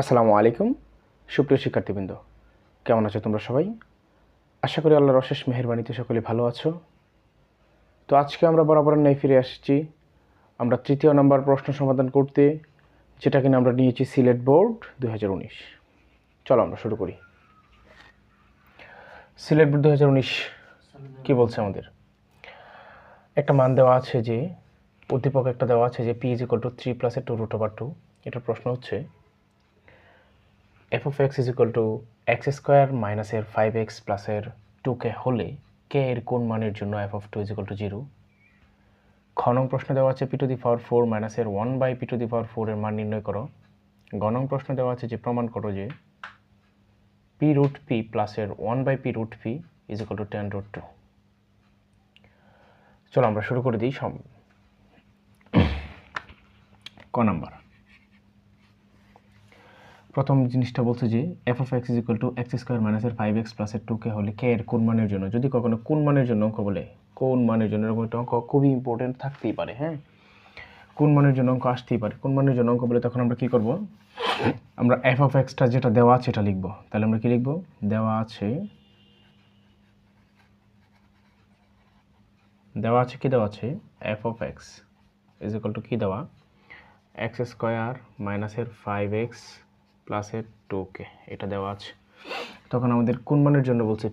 আসসালামু আলাইকুম, সুপ্রিয় শিক্ষার্থীবৃন্দ। কেমন আছো তোমরা সবাই? আশা করি আল্লাহর অশেষ মেহরবানিতে সকলে ভালো আছো। তো আজকে আমরা বরাবর ন্যায় ফিরে আসছি। আমরা তৃতীয় নম্বর প্রশ্ন সমাধান করতে, যেটা কিনা আমরা নিয়েছি সিলেট বোর্ড দু হাজার উনিশ। চলো আমরা শুরু করি। সিলেট বোর্ড দু হাজার উনিশ কী বলছে আমাদের? একটা মান দেওয়া আছে যে, উদ্দীপক একটা দেওয়া আছে যে P is equal to three প্লাসের টু রুট ওভার টু এটার প্রশ্ন হচ্ছে F of X is equal to X square মাইনাসের ফাইভ এক্স প্লাসের টু কে হলে কে এর কোন মানের জন্য F of two is to zero খ নং প্রশ্ন দেওয়া আছে P to the power four মাইনাসের one by P to the power four এর মান নির্ণয় করো। গণং প্রশ্ন দেওয়া আছে যে প্রমাণ করো যে পি রুট পি প্লাসের one by P root P is to ten root two চলো আমরা শুরু করে দিই সব ক নাম্বার? প্রথম জিনিসটা বলছে যে F of X is equal to X square মাইনাসের ফাইভ এক্স প্লাসের টু কে হলে কে এর কোন মানের জন্য? যদি কখনো কোন মানের জন্য অঙ্ক বলে, কোন মানের জন্য এরকম একটা অঙ্ক খুবই ইম্পর্টেন্ট থাকতেই পারে হ্যাঁ? কোন মানের জন্য অঙ্ক আসতেই পারে। কোন মানের জন্য অঙ্ক বলে তখন আমরা কী করব? আমরা এফ অফ এক্সটা যেটা দেওয়া আছে এটা লিখব। তাহলে আমরা কি লিখব? দেওয়া আছে দেওয়া আছে কি দেওয়া আছে? F of X is equal to কী দেওয়া? এক্স স্কোয়ার মাইনাসের ফাইভ এক্স প্লাসের টু কে এটা দেওয়া আছে। তখন আমাদের কোন মানের জন্য বলছে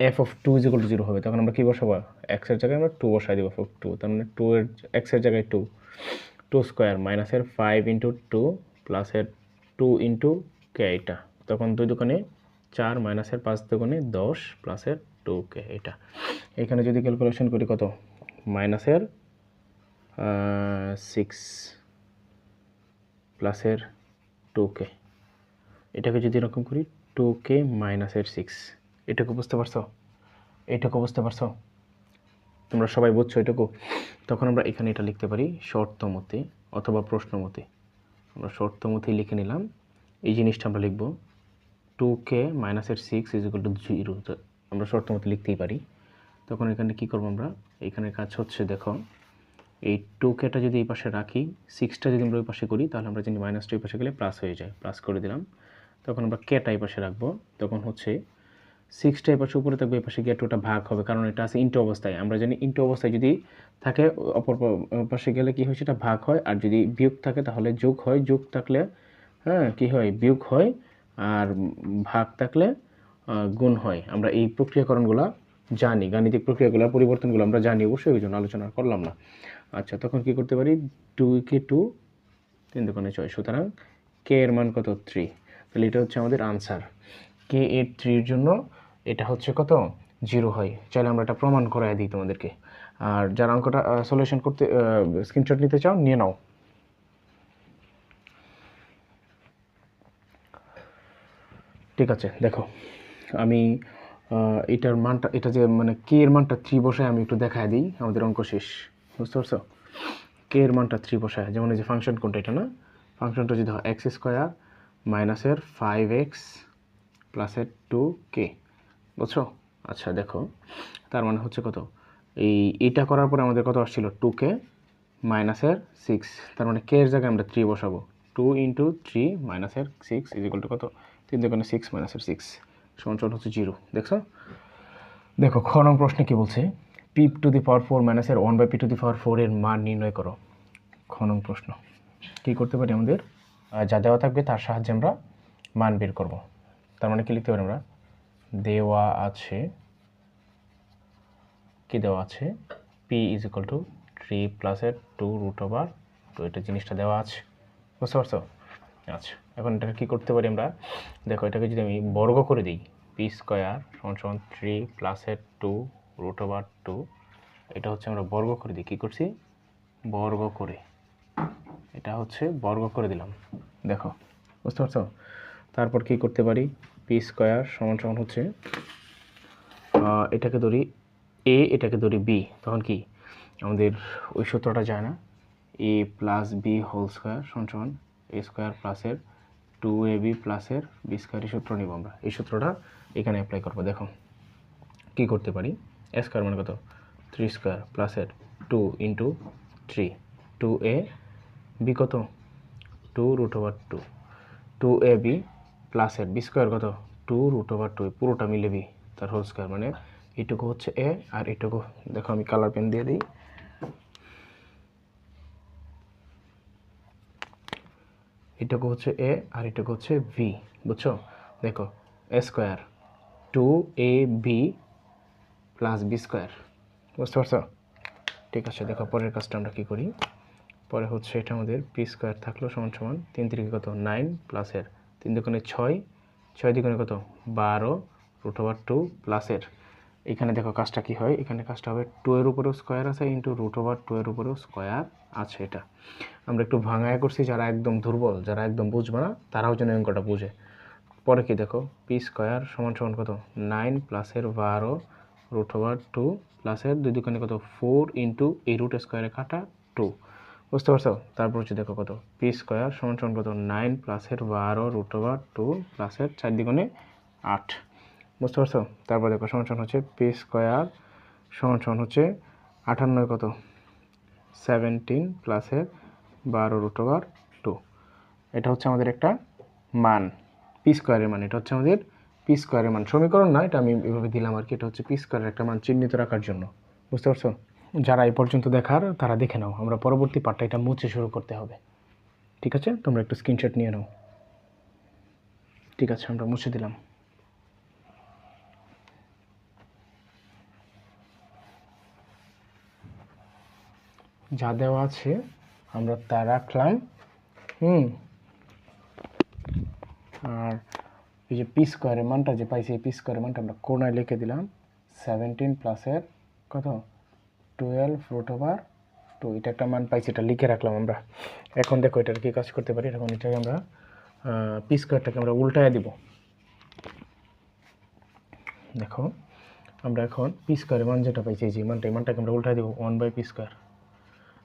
F of two is equal to zero হবে? তখন আমরা কী বসাবো? এক্সের জায়গায় আমরা টু বসাই দেবো অফ টু তার মানে টু এর এক্সের জায়গায় টু টু স্কোয়ার মাইনাসের ফাইভ ইন্টু টু প্লাসের টু ইন্টু কে এটা। তখন দুই দোকানে চার মাইনাসের পাঁচ দোকানে দশ প্লাসের টু কে এটা। এখানে যদি ক্যালকুলেশন করি কত? মাইনাসের সিক্স প্লাসের টু কে এটাকে যদি এরকম করি টু কে মাইনাস মাইনাসের সিক্স এটাকে বুঝতে পারছ? এটাকে বুঝতে পারছ? তোমরা সবাই বুঝছ এটুকু? তখন আমরা এখানে এটা লিখতে পারি শর্ত মতে অথবা প্রশ্ন মতে আমরা শর্ত মতেই লিখে নিলাম। এই জিনিসটা আমরা লিখব টু কে মাইনাস মাইনাসের six is equal to zero আমরা শর্ত মতে লিখতেই পারি। তখন এখানে কি করব আমরা? এখানে কাজ হচ্ছে দেখো, এই টু কেটা যদি এই পাশে রাখি সিক্সটা যদি আমরা ওই পাশে করি, তাহলে আমরা জানি মাইনাসটা ওই পাশে গেলে প্লাস হয়ে যায়। প্লাস করে দিলাম। তখন আমরা কেটা এই পাশে রাখব? তখন হচ্ছে সিক্সটা এই পাশে উপরে থাকবে, এই পাশে গিয়ে টুটা ভাগ হবে, কারণ এটা আছে ইন্টু অবস্থায়। আমরা জানি ইন্টু অবস্থায় যদি থাকে, অপর পাশে গেলে কি হয়? সেটা ভাগ হয়, আর যদি বিয়োগ থাকে তাহলে যোগ হয়। যোগ থাকলে হ্যাঁ কী হয়? বিয়োগ হয়, আর ভাগ থাকলে গুণ হয়। আমরা এই প্রক্রিয়াকরণগুলো জানি, গাণিতিক প্রক্রিয়াগুলো পরিবর্তনগুলো আমরা জানি, অবশ্যই, ওই জন্য আলোচনা করলাম না। আচ্ছা তখন কি করতে পারি? টু কে টু তিন দোকানে ছয়, সুতরাং কে এর মান কত? থ্রি তাহলে এটা হচ্ছে আমাদের আনসার কে এর থ্রির জন্য এটা হচ্ছে কত? জিরো হয়। চাইলে আমরা এটা প্রমাণ করাই দিই তোমাদেরকে। আর যারা অঙ্কটা সলিউশন করতে স্ক্রিনশট নিতে চাও, নিয়ে নাও। ঠিক আছে, দেখো। আমি এটার মানটা, এটা যে মানে কে এর মানটা থ্রি বসায় আমি একটু দেখায় দিই, আমাদের অঙ্ক শেষ। বুঝতে পারছ? কে এর মানটা থ্রি বসায়। যেমন এই যে ফাংশন কোনটা, এটা না? ফাংশনটা যদি হয় এক্স স্কোয়ার মাইনাসের ফাইভ এক্স প্লাসের টু কে বুঝছ? আচ্ছা দেখো, তার মানে হচ্ছে কত? এই এটা করার পরে আমাদের কত আসছিল? টু কে মাইনাসের সিক্স তার মানে কে এর জায়গায় আমরা থ্রি বসাবো। টু ইন্টু থ্রি মাইনাসের সিক্স ইজ ইকুয়াল টু কত? তিন দোকানে সিক্স মাইনাসের সিক্স সমান হচ্ছে জিরো দেখছ? দেখো, খ নং প্রশ্নে কি বলছে? P to the power four মাইনাসের one by P to the power four এর মান নির্ণয় করো। খ নং প্রশ্ন। কী করতে পারি আমাদের? যা দেওয়া থাকবে তার সাহায্যে আমরা মান বের করব। তার মানে কি লিখতে পারি আমরা? দেওয়া আছে, কি দেওয়া আছে? P is equal to three প্লাসের টু রুট ওভার তো এটা জিনিসটা দেওয়া আছে। বুঝতে পারছ? আচ্ছা এখন এটাকে কী করতে পারি আমরা? দেখো, এটাকে যদি আমি বর্গ করে দিই পি স্কোয়ার সমান সমান থ্রি প্লাসের টু রুট ওভার টু এটা হচ্ছে আমরা বর্গ করে দিই। কী করছি? বর্গ করে। এটা হচ্ছে বর্গ করে দিলাম। দেখো, বুঝতে পারছ? তারপর কি করতে পারি? পি স্কোয়ার সমান সমান হচ্ছে এটাকে ধরি এ, এটাকে ধরি বি। তখন কি? আমাদের ওই সূত্রটা যায় না। A plus B whole square সমান সমান এ স্কোয়ার প্লাসের টু এ বি প্লাসের বি স্কোয়ার এই সূত্র নিব আমরা। এই সূত্রটা এখানে অ্যাপ্লাই করব। দেখো, কি করতে পারি? এ স্কোয়ার মানে কত? থ্রি স্কোয়ার প্লাসের two into three. Two A B কত two root over two two A B প্লাসের বি স্কোয়ার কত? টু রুট ওভার টু পুরোটা মিলে বি তার হোল স্কোয়ার মানে এইটুকু হচ্ছে এ আর এইটুকু, দেখো আমি কালার পেন দিয়ে দিই। এটুকু হচ্ছে এ আর এটুকু হচ্ছে ভি বুঝছ? দেখো A square two A B plus B square বুঝতে পারছ? ঠিক আছে, দেখো, পরের কাজটা আমরা কী করি? পরে হচ্ছে এটা আমাদের পি স্কোয়ার থাকল সমান সমান তিন তিরিকে কত? নাইন প্লাসের তিন দুগুণে ছয় ছয় দ্বিগুণে কত? বারো রুট ওভার টু প্লাসের এখানে দেখো কাজটা কি হয়? এখানে কাজটা হবে টু এর উপরেও স্কোয়ার আছে ইন্টু রুট ওভার টু এর উপরেও স্কোয়ার আছে এটা। আমরা একটু ভাঙায় করছি, যারা একদম দুর্বল, যারা একদম বুঝবে না, তারাও যেন অঙ্কটা বুঝে। পরে কি দেখো? পি স্কোয়ার সমান সমান কত? নাইন প্লাসের বারো রুট ওভার টু প্লাসের দুই দুখানে কত? ফোর ইন্টু এই রুট স্কোয়ারে কাটা টু বুঝতে পারছ? তারপর হচ্ছে দেখো কত? পি স্কোয়ার সমান সমান কত? নাইন প্লাসের বারো রুট ওভার টু প্লাসের চার আট। বুঝতে পারছ? তারপর দেখো সমান সমান হচ্ছে পি স্কোয়ার সমান সমান হচ্ছে আটান্নয় কত? সেভেন্টিন প্লাসের বারো রুট ওভার টু এটা হচ্ছে আমাদের একটা মান। পি স্কোয়ারের মান। এটা হচ্ছে আমাদের পি স্কোয়ারের মান। সমীকরণ না, এটা আমি এভাবে দিলাম আর কি। এটা হচ্ছে পি স্কোয়ারের একটা মান চিহ্নিত রাখার জন্য। বুঝতে পারছ? যারা এই পর্যন্ত দেখার, তারা দেখে নাও। আমরা পরবর্তী পার্টটা এটা মুছে শুরু করতে হবে। ঠিক আছে? তোমরা একটু স্ক্রিনশট নিয়ে নাও। ঠিক আছে, আমরা মুছে দিলাম। যা দেওয়া আছে, আমরা তা রাখলাম। হুম। আর এই যে পি স্কোয়ারের মানটা যে পাইছি, এই পি স্কোয়ারের মানটা আমরা কোনায় লিখে দিলাম। সেভেন্টিন প্লাসের কত? টুয়েলভ রুট ওভার টু এটা একটা মান পাইছি, এটা লিখে রাখলাম আমরা। এখন দেখো এটার কী কাজ করতে পারি, এখন এটাকে আমরা পি স্কোয়ারটাকে আমরা উল্টায় দিব। দেখো, আমরা এখন পি স্কোয়ারের মান যেটা পাইছি যে মানটা, এই মানটাকে আমরা উল্টায় দিব ওয়ান বাই পি স্কোয়ার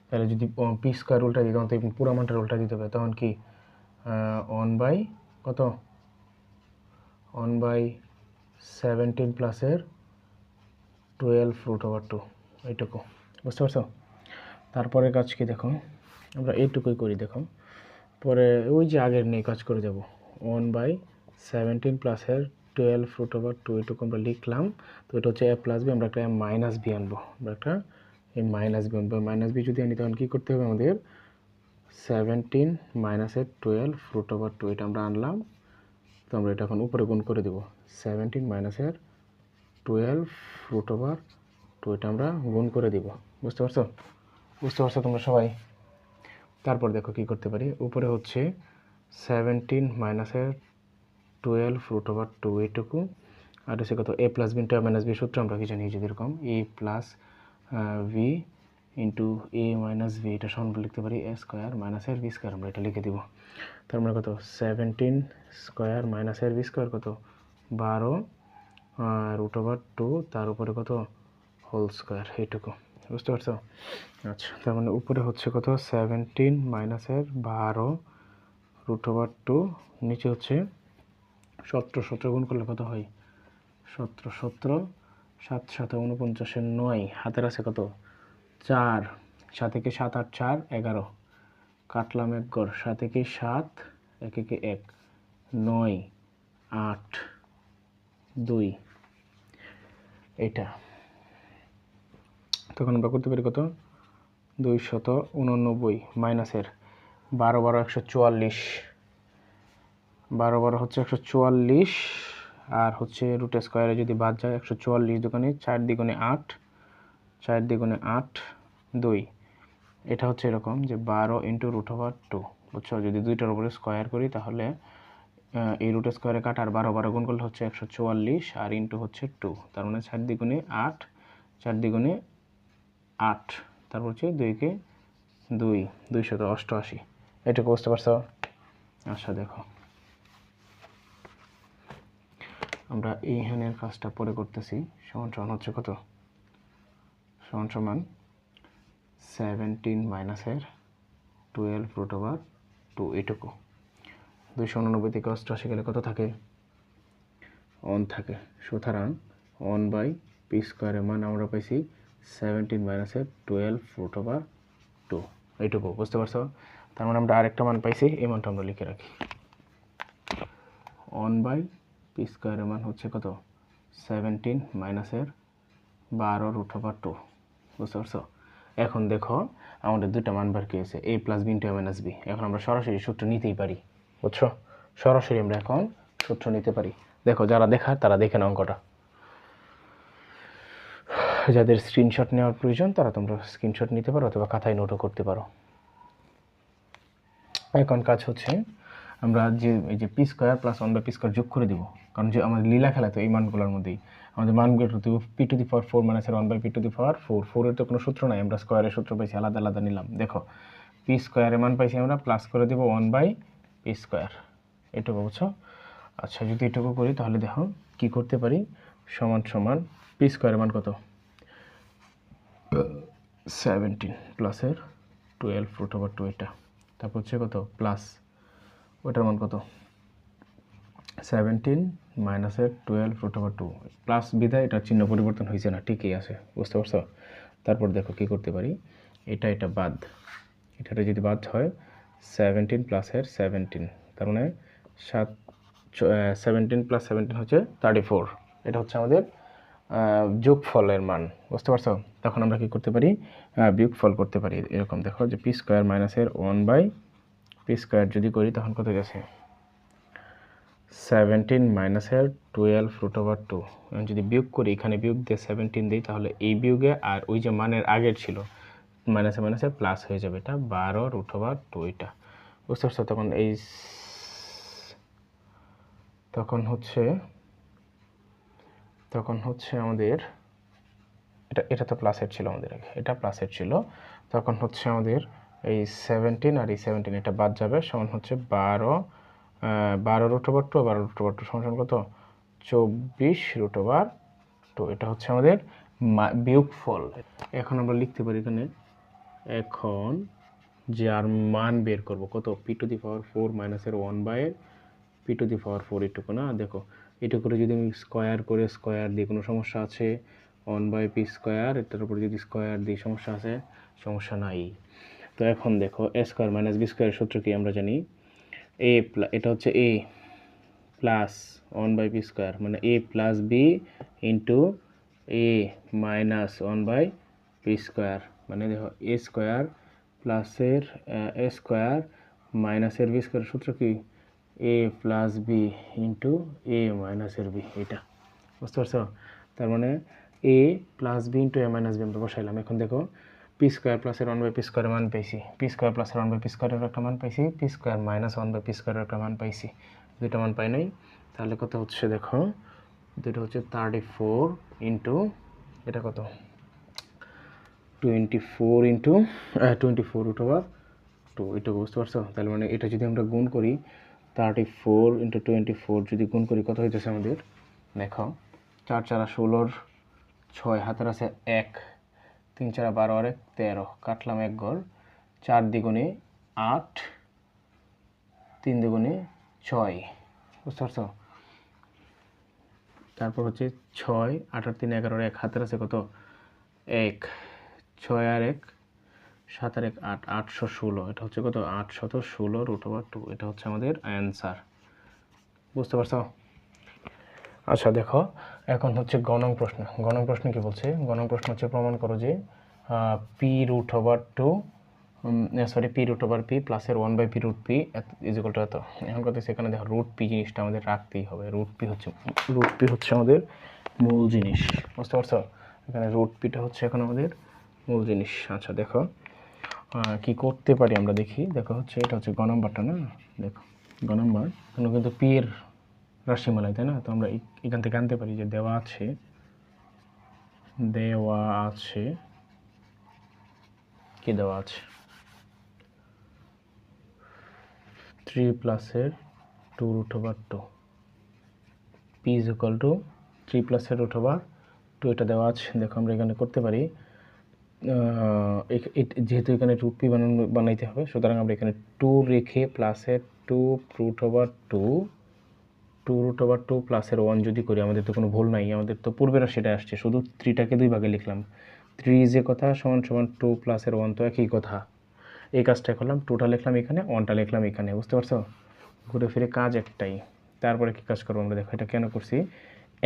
তাহলে যদি পি স্কোয়ার উল্টা দিই, তখন তো পুরো মানটা উল্টা দিতে হবে, তখন কি ওয়ান বাই কত? ওয়ান বাই সেভেন্টিন প্লাসের টুয়েলভ রুট ওভার টু এইটুকু। বুঝতে পারছ? তারপরে কাজ কি দেখো? আমরা এইটুকুই করি, দেখো। পরে ওই যে আগের নিয়ে কাজ করে যাব। ওয়ান বাই সেভেন্টিন প্লাসের টুয়েলভ রুট ওভার টু এইটুকু আমরা লিখলাম। তো এটা হচ্ছে এ প্লাস বি আমরা একটা মাইনাস বি আনব। আমরা একটা এই মাইনাস বি আনব। মাইনাস বি যদি আনি তখন কী করতে হবে আমাদের? সেভেন্টিন মাইনাসের টুয়েলভ রুট ওভার টু এটা আমরা আনলাম। তো আমরা এটা এখন উপরে গুণ করে দেবো। সেভেন্টিন মাইনাসের টুয়েলভ রুট ওভার টু এটা আমরা গুণ করে দিব। বুঝতে পারছ? বুঝতে পারছ তোমরা সবাই? তারপর দেখো কি করতে পারি? উপরে হচ্ছে সেভেন্টিন মাইনাসের টুয়েলভ রুট ওভার টু এইটুকু আর হচ্ছে কত? A plus B into minus B সূত্র আমরা কি জানি? যদি এরকম A plus V into A minus V এটা সমান লিখতে পারি এ স্কোয়ার মাইনাসের ভি স্কোয়ার আমরা এটা লিখে দিব। তার মানে কত? সেভেন্টিন স্কোয়ার মাইনাসের ভি স্কোয়ার কত? বারো রুট ওভার টু তার উপরে কত? হোল স্কোয়ার, এইটুকু। বুঝতে পারছ? আচ্ছা তার মানে উপরে হচ্ছে কত? সেভেন্টিন মাইনাসের বারো রুট ওভার টু নিচে হচ্ছে সতেরো সতেরো গুণ করলে কত হয়? সতেরো সতেরো, সাত সাত উনপঞ্চাশের নয়, হাতের আছে কত? চার, সাত থেকে সাত, আট, চার, এগারো। কাটলাম এক গড়, সাত থেকে সাত, এক একে এক, নয়, আট, দুই। এটা। তখন আমরা করতে পারি কত? দুই শত উননব্বই মাইনাসের বারো বারো একশো চুয়াল্লিশ। বারো বারো হচ্ছে একশো চুয়াল্লিশ আর হচ্ছে রুটে স্কোয়ারে যদি বাদ যায় একশো চুয়াল্লিশ দোকানে চার দ্বিগুণে আট, চার দ্বিগুণে আট দুই। এটা হচ্ছে এরকম যে বারো ইন্টু রুট ওভার টু বুঝছ? যদি দুইটার উপরে স্কোয়ার করি তাহলে এই রুট স্কোয়ারে কাট আর বারো বারো গুণ করলে হচ্ছে একশো চুয়াল্লিশ আর ইন্টু হচ্ছে টু তার মানে চার দ্বিগুণে আট, চার দ্বিগুণে আট, তারপর হচ্ছে দুইকে দুই, দুইশত অষ্টআশি। এটুকু বুঝতে পারছ? আচ্ছা দেখো। আমরা এই হ্যানের কাজটা পরে করতেছি। সমান সমান হচ্ছে কত? সমান সমান সেভেন্টিন মাইনাসের টুয়েলভ রুট ওভার টু এটুকু। দুইশো উননব্বই থেকে অষ্টআশি গেলে কত থাকে? অন থাকে। সুতরাং অন বাই পি স্কোয়ারের মান আমরা পাইছি সেভেন্টিন মাইনাসের টুয়েলভ রুট ওভার টু এইটুকু, বুঝতে পারছ? তার মানে আমরা আরেকটা মান পাইছি, এই মানটা আমরা লিখে রাখি। ওয়ান বাই পি স্কোয়ারের মান হচ্ছে কত? সেভেন্টিন মাইনাসের বারো রুট ওভার টু বুঝতে পারছ? এখন দেখো, আমাদের দুইটা মান বার কি হয়েছে A plus B into minus B এখন আমরা সরাসরি সূত্র নিতেই পারি, বুঝছ? সরাসরি আমরা এখন সূত্র নিতে পারি। দেখো, যারা দেখার, তারা দেখে নাও অঙ্কটা। যাদের স্ক্রিনশট নেওয়ার প্রয়োজন, তারা তোমরা স্ক্রিনশট নিতে পারো অথবা খাতায় নোটও করতে পারো। এখন কাজ হচ্ছে, আমরা যে, এই যে P square plus one by P square যোগ করে দিব। কারণ যে আমাদের লীলা খেলা তো এই মানগুলোর মধ্যেই। আমাদের মানগুলো দিব P to the power four minus one by P to the power four ফোরের তো কোনো সূত্র নাই, আমরা স্কোয়ারের সূত্র পাইছি, আলাদা আলাদা নিলাম। দেখো পি স্কোয়ারের মান পাইছি আমরা প্লাস করে দেবো ওয়ান বাই পি স্কোয়ার এটুকু বুঝছ? আচ্ছা যদি এটুকু করি, তাহলে দেখো, কি করতে পারি? সমান সমান পি স্কোয়ারের মান কত? সেভেন্টিন প্লাসের টুয়েলভ রুট ওভার টু এটা। তারপর হচ্ছে কত? প্লাস ওটার মান কত? সেভেন্টিন মাইনাসের twelve root over two plus বিধায় এটার চিহ্ন পরিবর্তন হয়েছে না, ঠিকই আছে, বুঝতে পারছ? তারপর দেখো কি করতে পারি? এটা এটা বাদ। এটাটা যদি বাদ হয় সেভেন্টিন প্লাসের সেভেন্টিন তার মানে সাত সেভেন্টিন প্লাস সেভেন্টিন হচ্ছে থার্টি ফোর এটা হচ্ছে আমাদের যোগফলের মান, বুঝতে পারছ? তখন আমরা কি করতে পারি? বিয়োগফল করতে পারি। এরকম দেখো যে পি স্কোয়ার মাইনাসের ওয়ান বাই পি স্কোয়ার যদি করি, তখন কত গেছে? সেভেন্টিন মাইনাসের টুয়েলভ রুট ওভার টু যদি বিয়োগ করি, এখানে বিয়োগ দিয়ে সেভেন্টিন দিই, তাহলে এই বিয়োগে আর ওই যে মানের আগের ছিল মাইনাসে মাইনাসে প্লাস হয়ে যাবে এটা বারো রুট ওভার টু এটা। বুঝতে পারছ? তখন এই তখন হচ্ছে তখন হচ্ছে আমাদের, এটা এটা তো প্লাসের ছিল আমাদের আগে, এটা প্লাসের ছিল। তখন হচ্ছে আমাদের এই সেভেন্টিন আর এই সেভেন্টিন এটা বাদ যাবে, সমান হচ্ছে বারো বারো রুট টু বারো টু সমান কত? চব্বিশ রুট ওভার টু এটা হচ্ছে আমাদের বিয়োগফল এখন আমরা লিখতে পারি এখানে, এখন যার মান বের করব, কত? P to the power four মাইনাসের one by P to the power four এটুকু, না? দেখো এটুকু করে যদি আমি স্কোয়ার করে স্কোয়ার দিই কোনো সমস্যা আছে ওয়ান বাই পি স্কোয়ার এটার উপরে যদি স্কোয়ার দিই সমস্যা আছে, সমস্যা নাই। তো এখন দেখো এ স্কোয়ার মাইনাস বি স্কোয়ারের সূত্র কি আমরা জানি? এ এটা হচ্ছে A plus one by P square মানে A plus B into A minus one by P square মানে দেখো এ স্কোয়ার প্লাসের এ স্কোয়ার মাইনাসের বি স্কোয়ার সূত্র কি? A plus B into A মাইনাসের বি এটা বুঝতে পারছ? তার মানে A plus B into A minus B আমরা বসাইলাম। এখন দেখো পি স্কোয়ার প্লাসের ওয়ান বাই পি স্কোয়ারের মান পাইছি। পি স্কোয়ার প্লাসের ওয়ান বাই পি স্কোয়ারের একটা মান পাইছি। P square minus one by P স্কোয়ারের একটা মান পাইছি। দুইটা মান পাই নাই। তাহলে কত হচ্ছে দেখো? দুটো হচ্ছে থার্টি ফোর ইন্টু এটা কত? Twenty four into twenty four root over two এটা বুঝতে পারছ? তাহলে মানে এটা যদি আমরা গুণ করি thirty four into twenty four যদি গুণ করি, কত হইতেছে আমাদের? দেখো, চার চারা ষোলোর ছয়, হাতের আছে এক, তিন চারা বারো, আর এক তেরো। কাটলাম এক ঘর চার দ্বিগুণে আট, তিন দ্বিগুণে ছয়। বুঝতে পারছ? তারপর হচ্ছে ছয়, আট আর তিন এগারোর এক, হাতের আছে কত? এক। ছয় আর এক সাত আর এক আট, আটশো ষোলো। এটা হচ্ছে কত? আটশত ষোলো রুট ওভার টু এটা হচ্ছে আমাদের অ্যান্সার বুঝতে পারছ? আচ্ছা দেখো, এখন হচ্ছে গণং প্রশ্ন। গণং প্রশ্ন কি বলছে? গণং প্রশ্ন হচ্ছে, প্রমাণ করো যে P root over two sorry P root over P প্লাসের one by P root P is equal to এত। এখন কথা সেখানে দেখো রুট পি জিনিসটা আমাদের রাখতেই হবে। রুট পি হচ্ছে রুট পি হচ্ছে আমাদের মূল জিনিস। বুঝতে পারছ? এখানে রুট পিটা হচ্ছে এখন আমাদের মূল জিনিস। আচ্ছা দেখো। কি করতে পারি আমরা দেখি। দেখো হচ্ছে, এটা হচ্ছে গ নাম্বারটা, না? দেখো, গ নাম্বার। এখানে কিন্তু পি এর রাশিমালাই, তাই না? তো আমরা এখান থেকে আনতে পারি যে দেওয়া আছে দেওয়া আছে, কি দেওয়া আছে? থ্রি প্লাসের two root over two P is equal to three প্লাসের রুট ওভার টু এটা দেওয়া আছে। দেখো আমরা এখানে করতে পারি যেহেতু এখানে রুট পি বানানো, বানাইতে হবে, সুতরাং আমরা এখানে টু রেখে প্লাসের two root over two two root over two প্লাসের ওয়ান যদি করি, আমাদের তো কোনো ভুল নাই, আমাদের তো পূর্বেরা সেটা আসছে, শুধু থ্রিটাকে দুই ভাগে লিখলাম। থ্রি যে কথা সমান সমান টু প্লাসের ওয়ান তো একই কথা। এই কাজটা করলাম টুটা লিখলাম এখানে ওয়ানটা লিখলাম এখানে, বুঝতে পারছ? ঘুরে ফিরে কাজ একটাই। তারপরে কি কাজ করব আমরা? দেখো, এটা কেন করছি?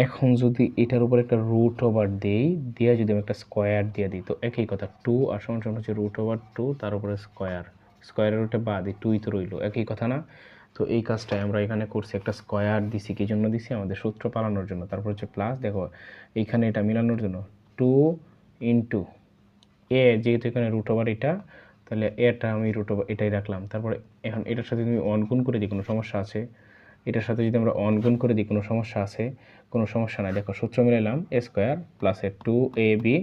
এখন যদি এটার উপর একটা রুট ওভার দেই, দিয়ে যদি আমি একটা স্কোয়ার দিয়ে দিই, তো একই কথা টু আর সমান সমান হচ্ছে রুট ওভার টু তার উপরে স্কোয়ার স্কোয়ারের ওটা বাদ এই টুই তো রইল, একই কথা না? তো এই কাজটাই আমরা এখানে করছি, একটা স্কোয়ার দিছি, কি জন্য দিছি? আমাদের সূত্র পালানোর জন্য, তারপর হচ্ছে প্লাস দেখো, এইখানে এটা মিলানোর জন্য টু ইন্টু এ যেহেতু এখানে রুট ওভার এটা, তাহলে এটা আমি রুট ওভার এটাই রাখলাম। তারপরে এখন এটার সাথে তুমি অন গুণ করে দিই কোনো সমস্যা আছে এটার সাথে যদি আমরা অন গুণ করে দিই, কোনো সমস্যা আছে? কোনো সমস্যা নাই। দেখো, সূত্র মিলাইলাম এ স্কোয়ার প্লাসের টু এ বি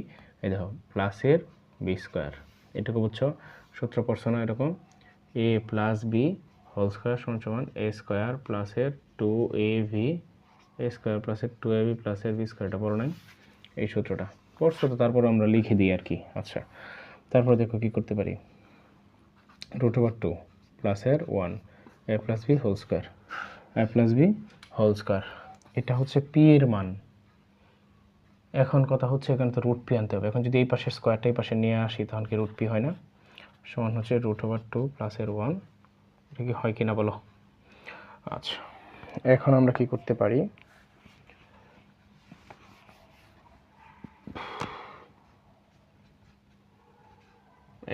এই দেখো প্লাসের বি স্কোয়ার এটুকু বুঝছ? সূত্র পড়ছো না এরকম? A plus B whole square সমান সমান এ স্কোয়ার প্লাসের two A B A square প্লাসের টু এ বি প্লাসের বি স্কোয়ার এটা পড়ো নাই? এই সূত্রটা। পড়ছো তো, তারপর আমরা লিখে দিই আর কি। আচ্ছা তারপর দেখো কি করতে পারি? রুট ওভার টু প্লাসের one A plus B whole square A plus B whole square এটা হচ্ছে পি এর মান। এখন কথা হচ্ছে এখানে তো রুট পি আনতে হবে। এখন যদি এই পাশে স্কোয়ারটা এই পাশে নিয়ে আসি তখন কি রুট পি হয় না? সমান হচ্ছে রুট ওভার টু প্লাসের ওয়ান এটা কি হয় কি না বলো? আচ্ছা এখন আমরা কি করতে পারি?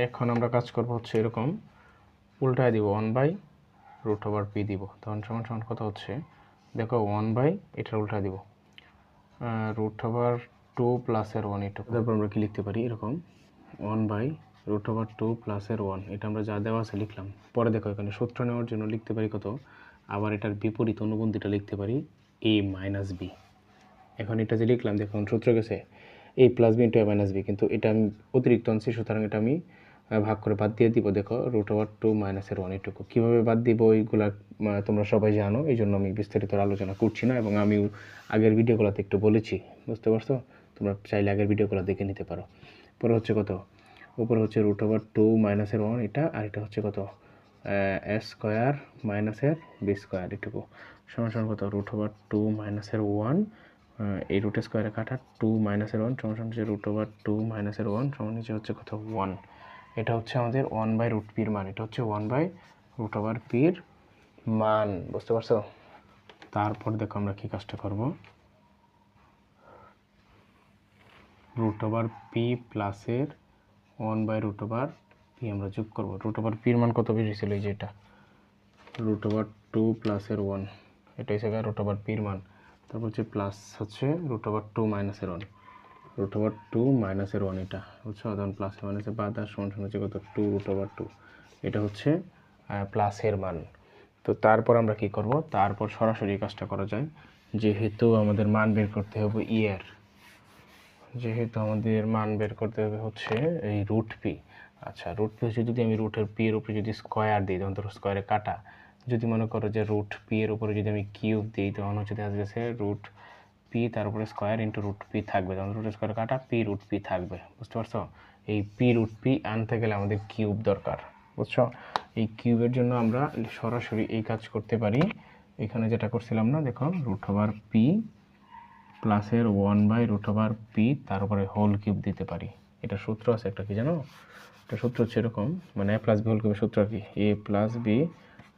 এখন আমরা কাজ করব হচ্ছে এরকম। উল্টায় দিব one by root over P দিব। তখন সমান সমান কথা হচ্ছে? দেখো ওয়ান বাই এটার উল্টা দিব। রুট ওভার টু প্লাসের ওয়ান এটা তারপর আমরা কি লিখতে পারি? এরকম one by root over two প্লাসের ওয়ান এটা আমরা যা দেওয়া আছে লিখলাম। পরে দেখো, এখানে সূত্র নেওয়ার জন্য লিখতে পারি কত? আবার এটার বিপরীত অনুবন্ধিটা লিখতে পারি এ মাইনাস বি এখন এটা যে লিখলাম, দেখুন, সূত্র গেছে A plus B into A minus B কিন্তু এটা আমি অতিরিক্ত আনছি, সুতরাং এটা আমি ভাগ করে বাদ দিয়ে দিব। দেখো রুট ওভার টু মাইনাসের ওয়ান এটুকু। কীভাবে বাদ দিব এইগুলা তোমরা সবাই জানো এই জন্য আমি বিস্তারিত আলোচনা করছি না এবং আমিও আগের ভিডিওগুলোতে একটু বলেছি, বুঝতে পারছ? তোমরা চাইলে আগের ভিডিওগুলো দেখে নিতে পারো। পরে হচ্ছে কত? উপরে হচ্ছে রুট ওভার টু মাইনাসের ওয়ান এটা, আর এটা হচ্ছে কত? এস স্কোয়ার মাইনাসের বি স্কোয়ার এটুকু। সমান সমান কত? রুট ওভার টু মাইনাসের ওয়ান এই রুট স্কোয়ারে কাটা টু মাইনাসের ওয়ান সমান সমান হচ্ছে রুট ওভার টু মাইনাসের ওয়ান সমান হচ্ছে কত? ওয়ান এটা হচ্ছে আমাদের ওয়ান বাই রুট পির মান, এটা হচ্ছে ওয়ান বাই রুট ওভার পির মান, বুঝতে পারছ? তারপর দেখো আমরা কি কাজটা করব? রুট ওভার পি প্লাসের one by root over P আমরা যোগ করব। রুট ওভার পির মান কত বেশি ছিল এই যে এটা? রুট ওভার টু প্লাসের ওয়ান এটা হিসেবে রুট ওভার পির মান। তারপর হচ্ছে প্লাস হচ্ছে রুট ওভার টু মাইনাসের ওয়ান রুট ওভার টু মাইনাসের ওয়ান এটা, বুঝছ? তখন প্লাসের মাইনাসের বাদ আর সমান সমান হচ্ছে কত? টু রুট ওভার টু এটা হচ্ছে প্লাসের মান। তো তারপর আমরা কি করব? তারপর সরাসরি কাজটা করা যায়। যেহেতু আমাদের মান বের করতে হবে ইয়ার যেহেতু আমাদের মান বের করতে হবে হচ্ছে এই রুট পি আচ্ছা রুট পি হচ্ছে যদি আমি রুটের পি এর উপরে যদি স্কোয়ার দিই তখন তো স্কোয়ারে কাটা, যদি মনে করো যে রুট পি এর উপরে যদি আমি কিউব দিই, তখন হচ্ছে দেখা যাচ্ছে রুট পি তার উপরে স্কোয়ার ইন্টু রুট পি থাকবে। তখন রুট স্কোয়ার কাটা পি রুট পি থাকবে। বুঝতে পারছ? এই পি রুট পি আনতে গেলে আমাদের কিউব দরকার। বুঝছ? এই কিউবের জন্য আমরা সরাসরি এই কাজ করতে পারি। এখানে যেটা করছিলাম না, দেখো রুট ওভার পি প্লাসের one by root over P তার উপরে হোল কিউব দিতে পারি। এটা সূত্র আছে একটা কি জানো? এটা সূত্র হচ্ছে এরকম মানে এ প্লাস বি হোল কিউবের সূত্র আর কি। এ প্লাস বি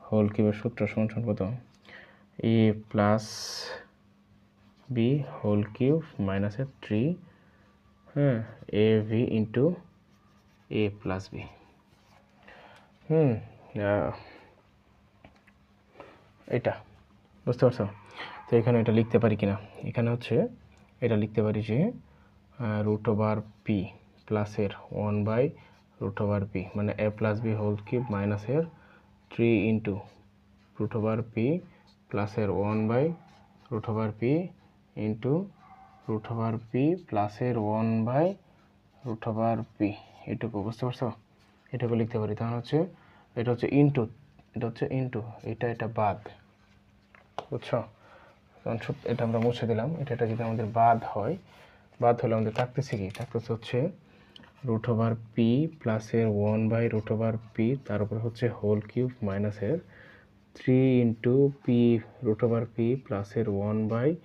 হোল কিউবের সূত্র সমান কত? A plus B whole cube মাইনাসের থ্রি হ্যাঁ A B into A plus B hmm এটা, বুঝতে পারছ? তো এখানে এটা লিখতে পারি কিনা? এখানে হচ্ছে, এটা লিখতে পারি যে রুট ওভার পি প্লাসের one by root over P মানে A plus B whole cube মাইনাসের three into root over P প্লাসের one by root over P into root over P প্লাসের one by root over P এটুকু বুঝতে পারছ? এটুকু লিখতে পারি। তাহলে হচ্ছে, এটা হচ্ছে ইন্টু এটা হচ্ছে ইন্টু এটা এটা বাদ বুঝছ? সব- এটা আমরা মুছে দিলাম। এটা এটা যদি আমাদের বাদ হয় বাদ হলে আমাদের থাকতেছে কি? থাকতেছে হচ্ছে রুট ওভার পি প্লাসের one by root over P তার উপর হচ্ছে হোল কিউব মাইনাসের three into P root over P প্লাসের one by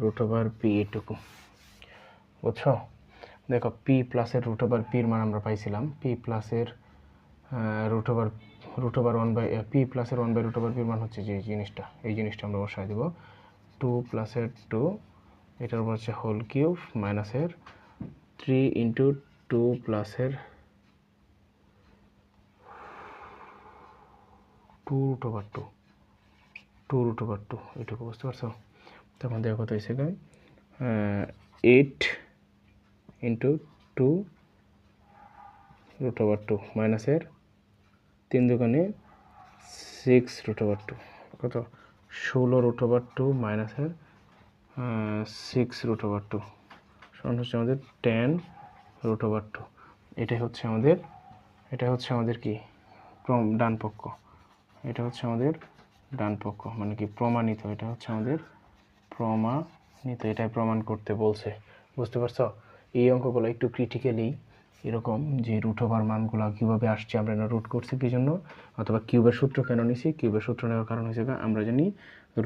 root over P এটুকু, বুঝছ? দেখো পি প্লাসের রুট ওভার পির মান আমরা পাইছিলাম। পি প্লাসের root over root over one by P প্লাসের ওয়ান বাই রুট ওভার পির মান হচ্ছে যে জিনিসটা, এই জিনিসটা আমরা বসাই দেবো। টু প্লাসের টু এটার উপর হচ্ছে হোল কিউব মাইনাসের থ্রি ইন্টু টু প্লাসের two root over two two root over two এটুকু, বুঝতে পারছ? তখন দেখো কত হয়েছে eight into two root over two মাইনাসের তিন দোকানে সিক্স রুট ওভার টু কত? ষোলো রুট ওভার টু মাইনাসের সিক্স রুট ওভার টু সমান হচ্ছে আমাদের টেন রুট ওভার টু এটাই হচ্ছে আমাদের এটা হচ্ছে আমাদের কি? প্রম- ডান পক্ষ, এটা হচ্ছে আমাদের ডান পক্ষ মানে কি প্রমাণিত, এটা হচ্ছে আমাদের প্রমাণিত এটাই প্রমাণ করতে বলছে। বুঝতে পারছ? এই অঙ্কগুলো একটু ক্রিটিক্যালি এরকম যে রুট ওভার মানগুলো কীভাবে আসছে আমরা না রুট করছি কি জন্য? অথবা কিউবের সূত্র কেন নিছি? কিউবের সূত্র নেওয়ার কারণ গিয়ে আমরা জানি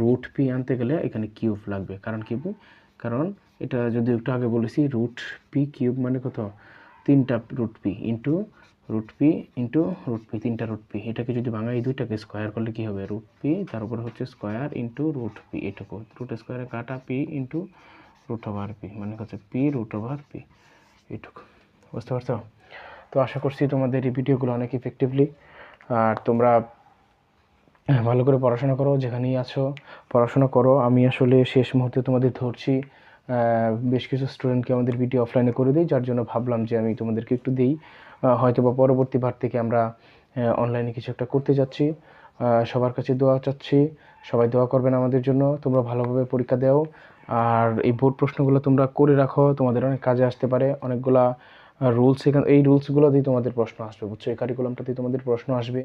রুট পি আনতে গেলে এখানে কিউব লাগবে। কারণ কি কারণ এটা যদি একটু আগে বলেছি রুট পি কিউব মানে কত? তিনটা root P into root P into root P তিনটা রুট পি এটাকে যদি এই দুইটাকে স্কোয়ার করলে কী হবে? রুট পি তার উপরে হচ্ছে স্কোয়ার ইন্টু রুট পি এটুকু। রুট স্কোয়ারে কাটা P into root over P মানে হচ্ছে পি রুট ওভার পি এটুকু। বুঝতে পারছ? তো আশা করছি তোমাদের এই ভিডিওগুলো অনেক ইফেক্টিভলি আর তোমরা ভালো করে পড়াশোনা করো, যেখানেই আছো, পড়াশোনা করো। আমি আসলে শেষ মুহূর্তে তোমাদের ধরছি। বেশ কিছু স্টুডেন্টকে আমাদের ভিডিও অফলাইনে করে দিই, যার জন্য ভাবলাম যে আমি তোমাদেরকে একটু দিই। হয়তো বা পরবর্তী বার থেকে আমরা অনলাইনে কিছু একটা করতে যাচ্ছি। সবার কাছে দোয়া চাচ্ছি। সবাই দোয়া করবেন আমাদের জন্য। তোমরা ভালোভাবে পরীক্ষা দাও। আর এই বোর্ড প্রশ্নগুলো তোমরা করে রাখো। তোমাদের অনেক কাজে আসতে পারে। অনেকগুলা রুলস এখানে এই রুলসগুলো দিয়ে তোমাদের প্রশ্ন আসবে, বুঝছ? এই কারিকুলামটাতে তোমাদের প্রশ্ন আসবে।